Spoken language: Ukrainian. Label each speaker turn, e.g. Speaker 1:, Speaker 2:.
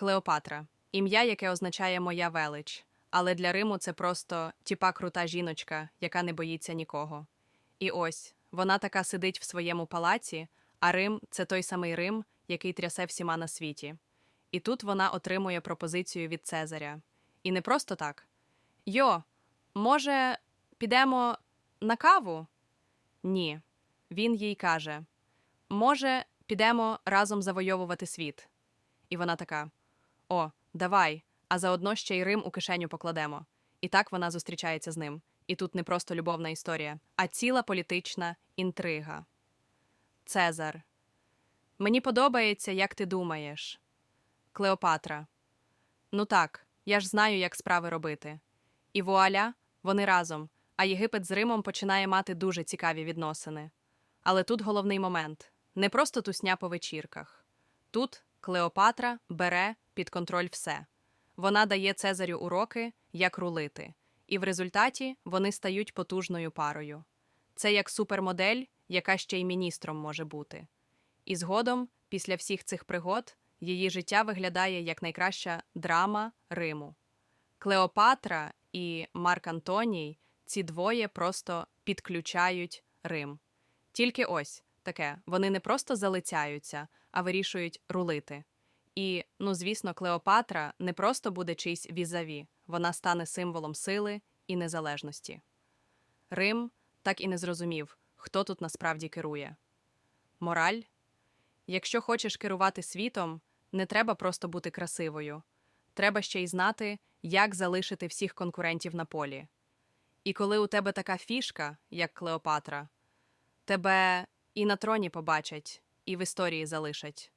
Speaker 1: Клеопатра ім'я, яке означає моя велич. Але для Риму це просто тіпа крута жіночка, яка не боїться нікого. І ось вона така сидить в своєму палаці, а Рим це той самий Рим, який трясе всіма на світі. І тут вона отримує пропозицію від Цезаря. І не просто так. Йо, може, підемо на каву? Ні. Він їй каже: Може, підемо разом завойовувати світ. І вона така: О, давай, а заодно ще й Рим у кишеню покладемо. І так вона зустрічається з ним. І тут не просто любовна історія, а ціла політична інтрига. Цезар. Мені подобається, як ти думаєш. Клеопатра. Ну так, я ж знаю, як справи робити. І вуаля, вони разом, а Єгипет з Римом починає мати дуже цікаві відносини. Але тут головний момент не просто тусня по вечірках. Тут Клеопатра бере під контроль все. Вона дає Цезарю уроки, як рулити, і в результаті вони стають потужною парою. Це як супермодель, яка ще й міністром може бути. І згодом, після всіх цих пригод, її життя виглядає як найкраща драма Риму. Клеопатра і Марк Антоній ці двоє просто підключають Рим. Тільки ось таке: вони не просто залицяються, а вирішують рулити. І, ну, звісно, Клеопатра не просто буде чийсь візаві, вона стане символом сили і незалежності. Рим так і не зрозумів, хто тут насправді керує. Мораль якщо хочеш керувати світом, не треба просто бути красивою, треба ще й знати, як залишити всіх конкурентів на полі. І коли у тебе така фішка, як Клеопатра, тебе і на троні побачать, і в історії залишать.